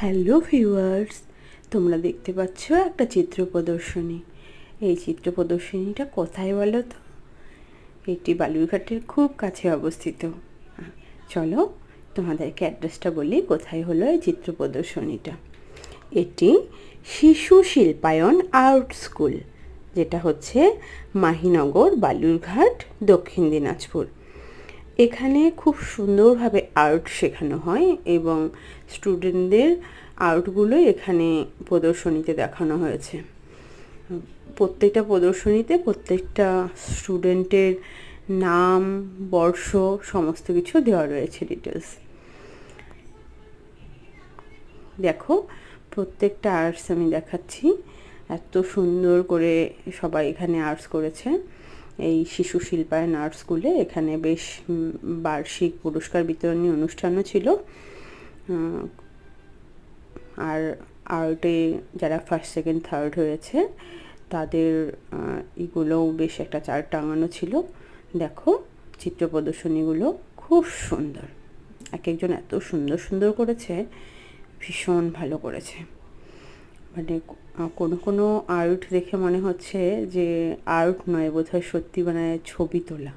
Hello viewers, তোমরা দেখতে পাচ্ছ একটা চিত্র প্রদর্শনী। এই চিত্র প্রদর্শনীটা কোথায় বলো তো? এটি বালুরঘাটের খুব কাছে অবস্থিত। চলো তোমাদেরকে অ্যাড্রেসটা বলি, কোথায় হলো এই চিত্র প্রদর্শনীটা। এটি শিশু শিল্পায়ন আর্ট স্কুল, যেটা হচ্ছে মাহিনগর, বালুরঘাট, দক্ষিণ দিনাজপুর। এখানে খুব সুন্দরভাবে আর্ট শেখানো হয় এবং স্টুডেন্টদের আর্টগুলো এখানে প্রদর্শনীতে দেখানো হয়েছে। প্রত্যেকটা প্রদর্শনীতে প্রত্যেকটা স্টুডেন্টের নাম, বর্ষ, সমস্ত কিছু দেওয়া রয়েছে ডিটেলস দেখো, প্রত্যেকটা আর্টস আমি দেখাচ্ছি। এত সুন্দর করে সবাই এখানে আর্টস করেছে। এই শিশু শিল্পায়ন আর্ট স্কুলে। এখানে বেশ বার্ষিক পুরস্কার বিতরণী অনুষ্ঠানও ছিল। আর আর্টে যারা ফার্স্ট সেকেন্ড থার্ড হয়েছে, তাদের এগুলোও বেশ একটা চার টাঙানো ছিল। দেখো চিত্র প্রদর্শনীগুলো খুব সুন্দর। এক একজন এত সুন্দর সুন্দর করেছে, ভীষণ ভালো করেছে। মানে কোনো কোনো আর্ট দেখে মনে হচ্ছে যে আর্ট নয়, বোধহয় সত্যি মানে ছবি তোলা।